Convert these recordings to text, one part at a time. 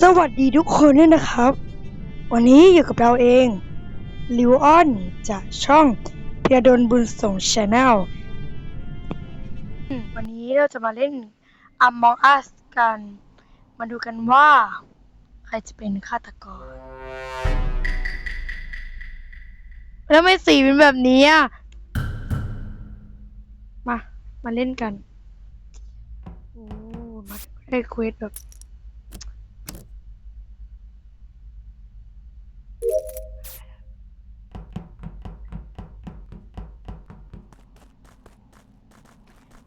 สวัสดีทุกคนด้วยนะครับ วันนี้อยู่กับเราเองลิวออนจากช่องเพียดนบุญส่งชาแนลวันนี้เราจะมาเล่น Among Us กัน มาดูกันว่า ใครจะเป็นฆาตกร แล้วไม่สีเป็นแบบนี้อะ มา มาเล่นกัน โอ้มาได้เควสแบบ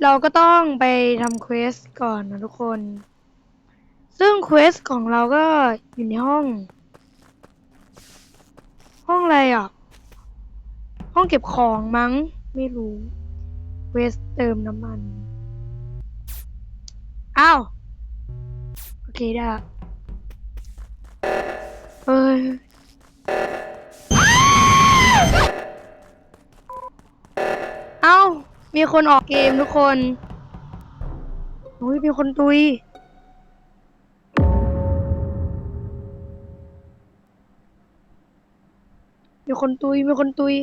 เราก็ต้องไปทำเควสก่อนนะทุกคน ซึ่งเควสของเราก็อยู่ในห้อง ห้องอะไรอะ ห้องเก็บของมั้ง ไม่รู้ เควสเติมน้ำมัน อ้าว โอเคได้เอ้ย มีคนออกเกมทุกคนอุ้ยมีคนตุย มีคนตุย มีคนตุย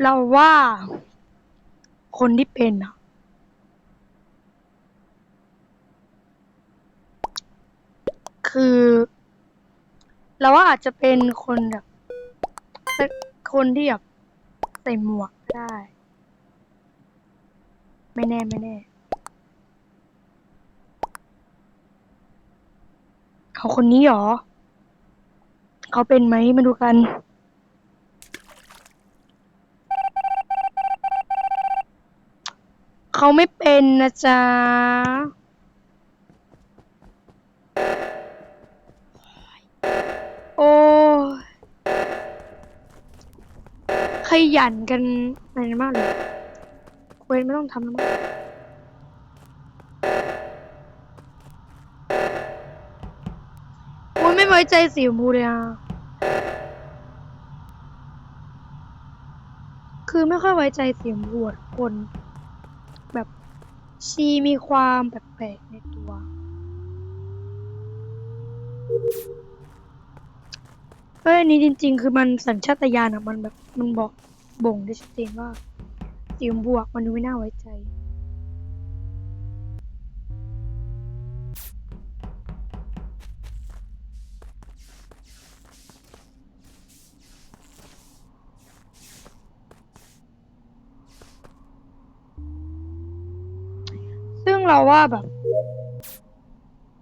เราว่า คนที่เป็นอะคือ เราว่าอาจจะเป็นคนแบบคนที่แบบใส่หมวกได้ ไม่แน่ไม่แน่ เขาคนนี้หรอ เขาเป็นไหมมาดูกันเขาไม่เป็นนะจ๊ะ ยันกันอะไรมากเลยเควสไม่ต้องทำแล้วมั้งโอ้ยไม่ไว้ใจสีชมพูเลยอะคือไม่ค่อยไว้ใจสีชมพูอะทุกคน แบบชีมีความแปลกๆในตัว เอ้ยอันนี้จริง ๆ คือมันสัญชาตญาณอะมันแบบมันบอกบ่งได้ชัดเจนว่าสีชมพูอะมันดูไม่น่าไว้ใจ ซึ่งเราว่าแบบ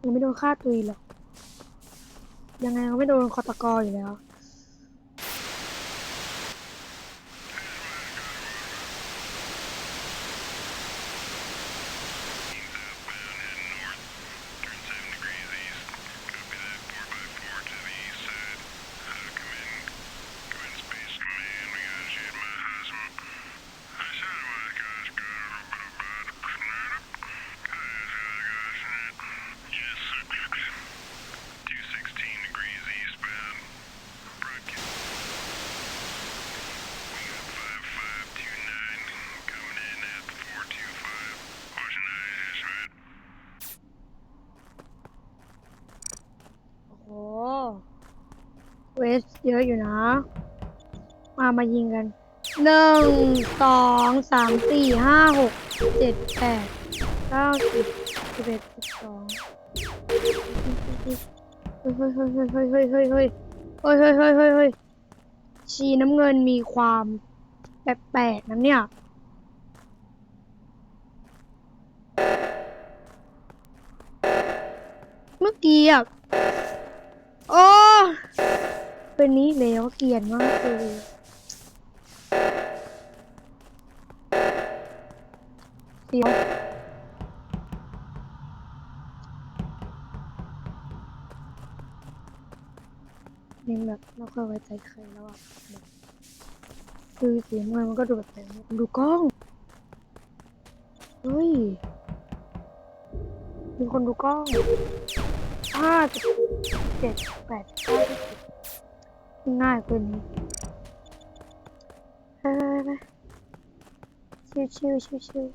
ยังไม่โดนฆ่าตุยหรอก ยังไงก็ไม่โดนคอตกออยู่แล้ว เยอะอยู่นะ มามายิงกันหนึ่งสองสามสี่ห้าหกเจ็ดแปดเก้าสิบสิบเอ็ดสิบสองเฮ้ยเฮ้ยเฮ้ยเฮ้ยเฮ้ยเฮ้ยเฮ้ยเฮ้ยเฮ้ยเฮ้ยเฮ้ยเฮ้ยเฮ้ยชีน้ำเงินมีความแปลกๆนะเนี่ยเมื่อกี้อะโอ้ เป็นนี้แล้วเกลียดมากเลยเดี๋ยวยังแบบไม่ค่อยไว้ใจใครแล้วอะคือเสียงมันมันก็ดูแบบแบบนี้ดูกล้อง เฮ้ย มีคนดูกล้องห้าสิบเจ็ดแปดเก้าสิบ ง่ายกว่านี้ไปไปไปชิวชิวชิวชิว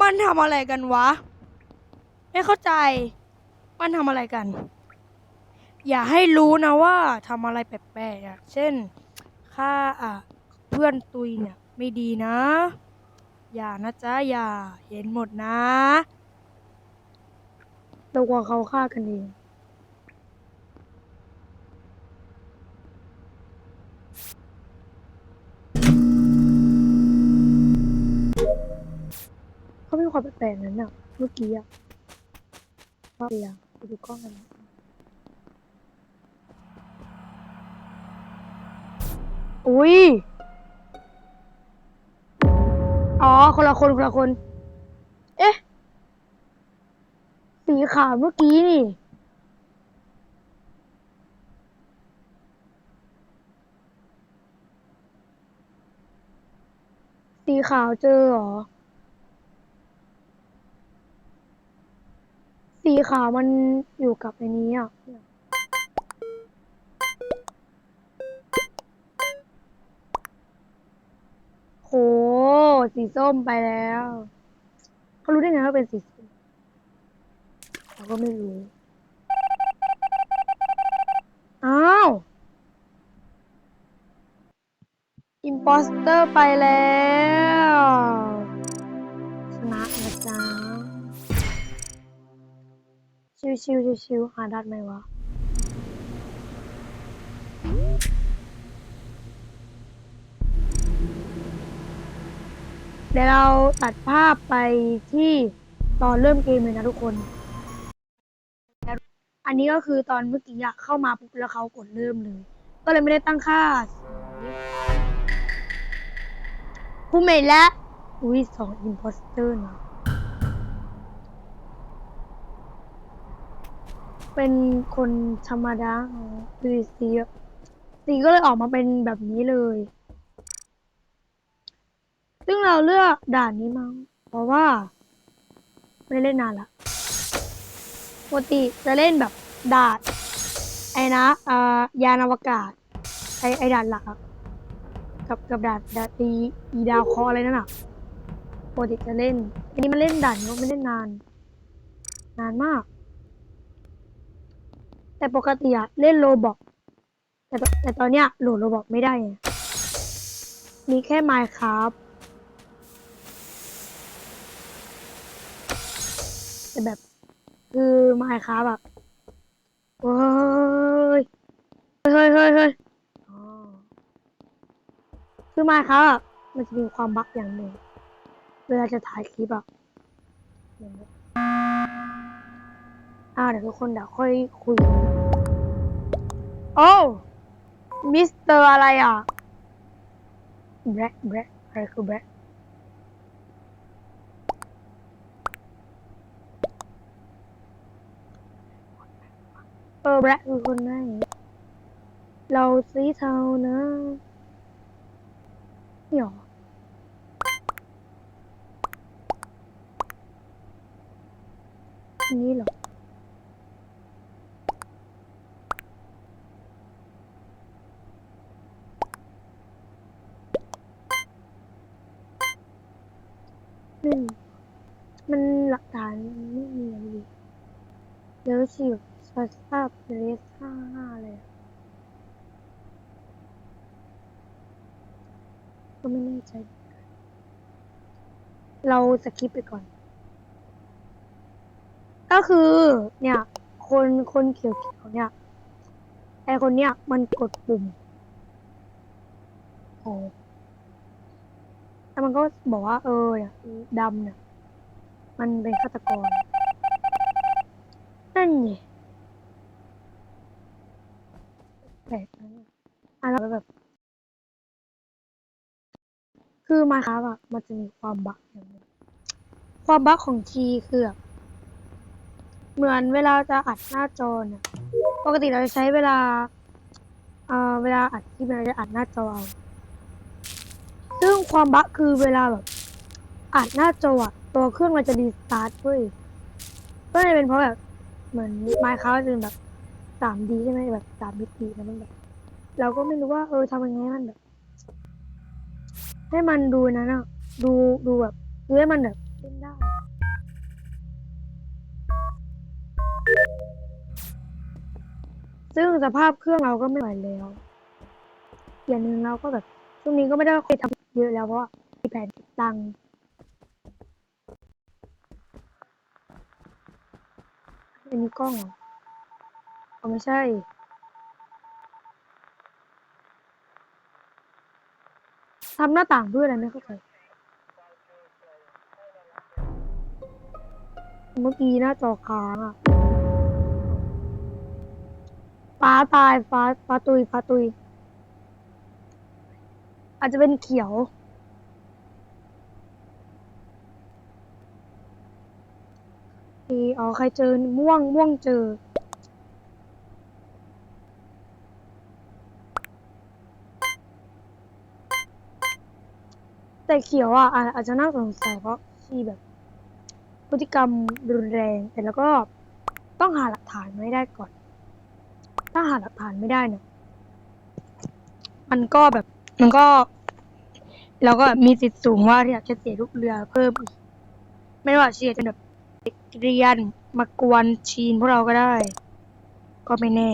มันทำอะไรกันวะ ไม่เข้าใจ มันทำอะไรกัน อย่าให้รู้นะว่าทำอะไรแปลกๆอ่าเช่นค่าอะ เพื่อนตุยเนี่ยไม่ดีนะ อย่านะจ๊ะอย่าเห็นหมดนะเรากลัวเขาฆ่ากันเองเขาเป็นความแปลกๆนั้นน่ะเมื่อกี้อะว่าไปยังไปดูกล้องกันนะอุ้ย อ๋อ คนละคนคนละคน เอ๊ะ สีขาวเมื่อกี้นี่ สีขาวเจอเหรอ สีขาวมันอยู่กับไอ้นี้อะ สีส้มไปแล้วเขารู้ได้ไงว่าเป็นสีส้มเราก็ไม่รู้อ้าวอิมโปสเตอร์ไปแล้วชนะนะจ๊ะชิวชิวชิวชิวหาดัดไหมวะ เดี๋ยวเราตัดภาพไปที่ตอนเริ่มเกมเลยนะทุกคน อันนี้ก็คือตอนเมื่อกี้เข้ามาปุ๊บแล้วเขากดเริ่มเลย ก็เลยไม่ได้ตั้งค่าผู้เมย์และอุ้ยสองอิมโพสเตอร์นะเป็นคนธรรมดาของดูสีสีก็เลยออกมาเป็นแบบนี้เลย ซึ่งเราเลือกด่านนี้มั้งเพราะว่า ไม่ได้เล่นนานละปกติจะเล่นแบบด่านไอ้นะอ่ายานอวกาศ ไอ้ไอ้ด่านหลักอะกับกับด่านด่านอีอีดาวคราะห์อะไรนั่นอะปกติจะเล่น อันนี้มันเล่นด่านก็ไม่เล่นนาน นานมาก แต่ปกติอะเล่นโลบอกแต่แต่ตอนเนี้ยโหลดโลบอกไม่ได้ไงมีแค่ Minecraft แต่แบบ คือ Minecraft แบบเฮ้ยเฮ้ยเฮ้ยเฮ้ยคือ Minecraft อะมันจะมีความบั๊กอย่างหนึ่งเวลาจะถ่ายคลิปอะอย่างเงี้ยอ่าเดี๋ยวทุกคนเดี๋ยวค่อยคุย โอ้มิสเตอร์อะไรอะแบล็คแบล็คอะไรคือแบล็ค เออแบล็คคือคนไหน เราสีเทานะนี่หรอนี้หรอมมันหลักฐานนไม่มีอะไรเดี๋ยวสิ สภาพเรสห้าห้าเลย ก็ไม่แน่ใจเหมือนกันเราสกิปไปก่อน ก็คือ เนี่ย คนคนเขียวๆเนี่ยไอคนเนี้ยมันกดปุ่มโอ้แล้วมันก็บอกว่า เออเนี่ยดำเนี่ย มันเป็นฆาตกร นั่นไง แปลกนะเนี่ยอะแล้วแบบ คือมาครับอะมันจะมีความบั๊กอย่างนึงความบั๊กของทีคือแบบเหมือนเวลาจะอัดหน้าจอเนี่ยปกติเราจะใช้เวลาเอ่อเวลาอัดที่เราจะอัดหน้าจอเอาซึ่งความบั๊กคือเวลาแบบอัดหน้าจออะตัวเครื่องมันจะรีสตาร์ทเว้ยก็เลยเป็นเพราะแบบเหมือนไมค์เขาจะเป็นแบบ สามดีใช่ไหมแบบสามมิติแล้วมันแบบ เราก็ไม่รู้ว่า เออทำยังไงมันแบบ ให้มันดูนะเนาะดูดูแบบดูให้มันแบบเล่นได้ซึ่งสภาพเครื่องเราก็ไม่ไหวแล้ว อย่างหนึ่งเราก็แบบช่วงนี้ก็ไม่ได้เคยทำเยอะแล้วเพราะมีแผนตังค์เป็นกล้องอ เอาไม่ใช่ ทำหน้าต่างเพื่ออะไรไม่เข้าใจ เมื่อกี้หน้าจอค้างอะฟ้าตายฟ้าฟ้าตุยฟ้าตุย อาจจะเป็นเขียวอีอ๋อใครเจอม่วงม่วงเจอ แต่เขียวอะอาอาจจะน่าสงสัยเพราะชีแบบ พฤติกรรมรุนแรงแต่แล้วก็ต้องหาหลักฐานไม่ได้ก่อน ถ้าหาหลักฐานไม่ได้เนี่ยมันก็แบบมันก็เราก็มีสิทธิ์สูงว่าที่อยากจะเสียลูกเรือเพิ่มอีกไม่ว่าเชียจะแบบเด็กเรียนมากวนชีนพวกเราก็ได้ ก็ไม่แน่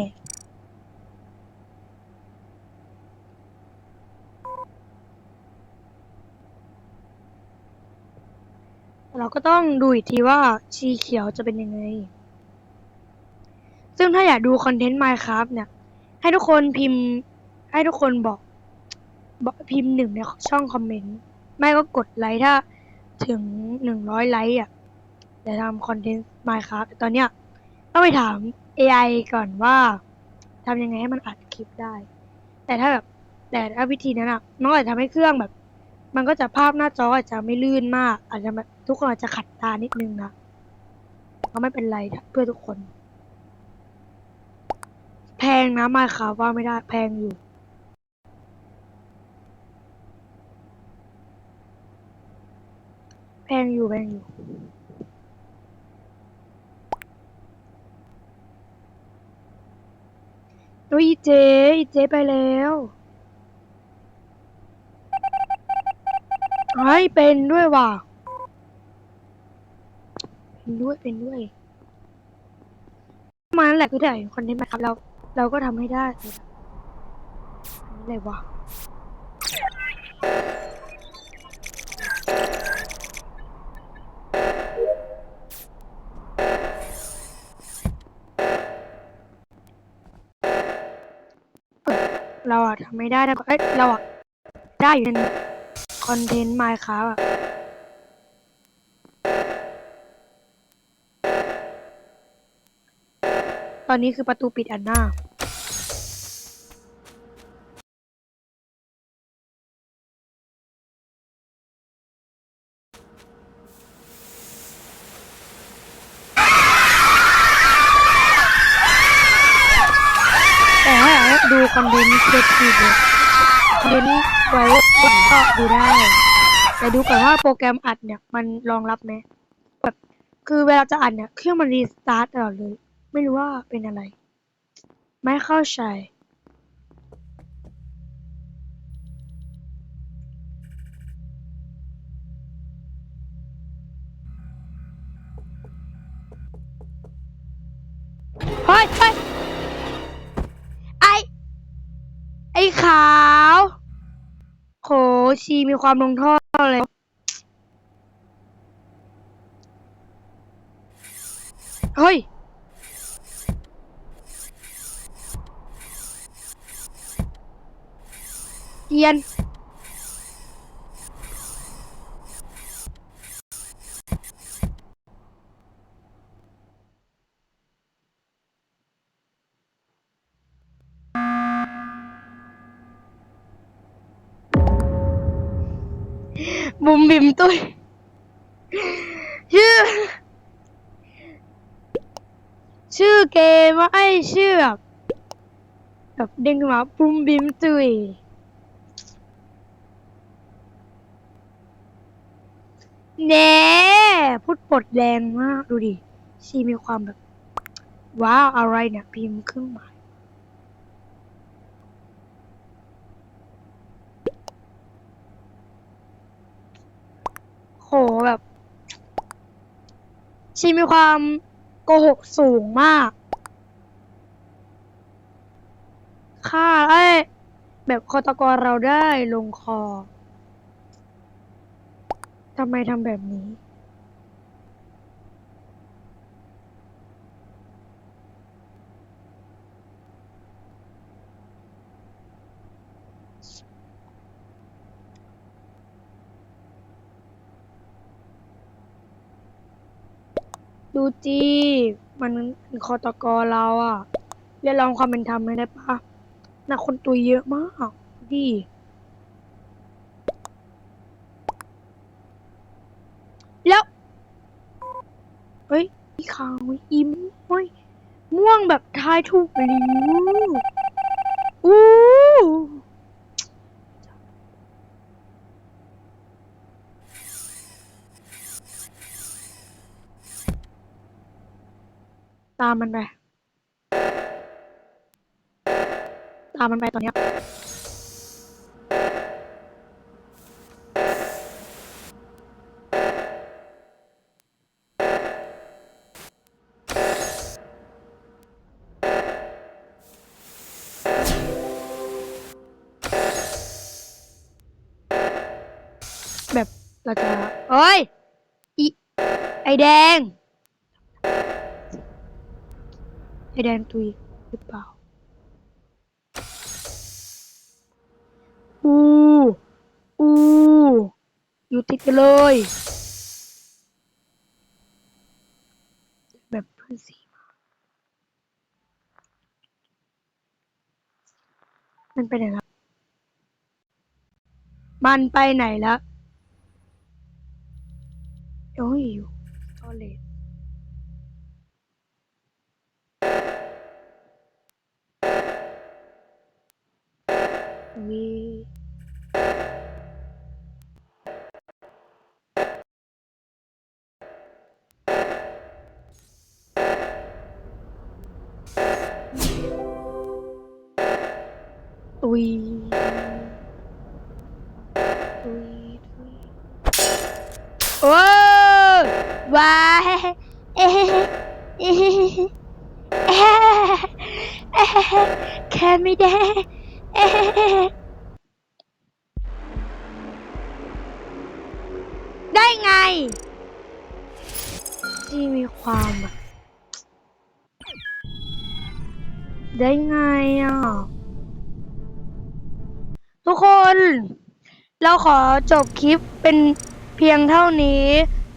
เรา ก็ต้องดูอีกทีว่าชีเขียวจะเป็นยังไง ซึ่งถ้าอยากดูคอนเทนต์ Minecraft เนี่ย ให้ทุกคนพิมพ์ ให้ทุกคนบอกบอกพิมพ์หนึ่งในช่องคอมเมนต์ ไม่ก็กดไลค์ถ้าถึงหนึ่งร้อยไลค์อะจะทำคอนเทนต์ Minecraft แต่ตอนเนี้ยต้องไปถาม AI ก่อนว่าทำยังไงให้มันอัดคลิปได้ แต่ถ้าแบบแต่ถ้าวิธีนั้นอะน้องอาจจะทำให้เครื่องแบบ มันก็จะภาพหน้าจออาจจะไม่ลื่นมาก อาจจะแบบ ทุกคนอาจจะขัดตานิดนึงนะก็ไม่เป็นไรเพื่อทุกคน แพงนะมาค่ะว่าไม่ได้แพงอยู่แพงอยู่แพงอยู่โอ้ยเจ๊เจ๊ไปแล้วไอ้ยเป็นด้วยว่ะ เป็นด้วยเป็นด้วยมาแหละคือถ่ายคอนเทนต์นะครับ เราเราก็ทำให้ได้อันนี้อะไรวะเราอะทำไม่ได้นะเอ้ยเราอะได้อยู่ในคอนเทนต์ Minecraft อะ ตอนนี้คือประตูปิดอันหน้าแต่ถ้าดูคอนเทนต์เด็ดอีกเนี่ยคอนเทนต์ไว้ก็ดูได้ แต่ดูก่อนว่าโปรแกรมอัดเนี่ย มันรองรับไหมแบบคือเวลาจะอัดเนี่ย เครื่องมันรีสตาร์ทตลอดเลย ไม่รู้ว่าเป็นอะไร ไม่เข้าใจเฮ้ยเฮ้ยไอไอ้ขาวโหชีมีความลงโทษเลยเฮ้ย เกียน บุมบิมตุ้ยชื่อ ชื่อเกมว่าไอชื่อแบบแบบเด้งขึ้นมาบุมบิมตุ้ย แน่พูดปดแรงมากดูดิชีมีความแบบ ว้าวอะไรเนี่ยพิมพ์เครื่องหมาย โหแบบชีมีความโกหกสูงมากค่าไอ้ยแบบคอตกเราได้ลงคอ ทำไมทำแบบนี้ดูจีมันคอตกเราอะเรียกร้องความเป็นธรรมไม่ได้ปะน่ะคนตุยเยอะมากดี แล้ว เฮ้ยอีขาวอิ่มเฮ้ยม่วงแบบทายถูกไปเลยอู้ตามมันไป ตามมันไปตอนเนี้ย เราจะเอ้ยอีไอแดง ไอแดงตุยหรือเปล่าอูอูอยู่ติดกันเลยแบบเพื่อนสีมามันไปไหนแล้วมันไปไหนแล้ว โอ้ยอยู่ ว้าเอ๊แค่ไม่ได้ได้ไงที่มีความได้ไงอะ ทุกคน เราขอจบคลิปเป็นเพียงเท่านี้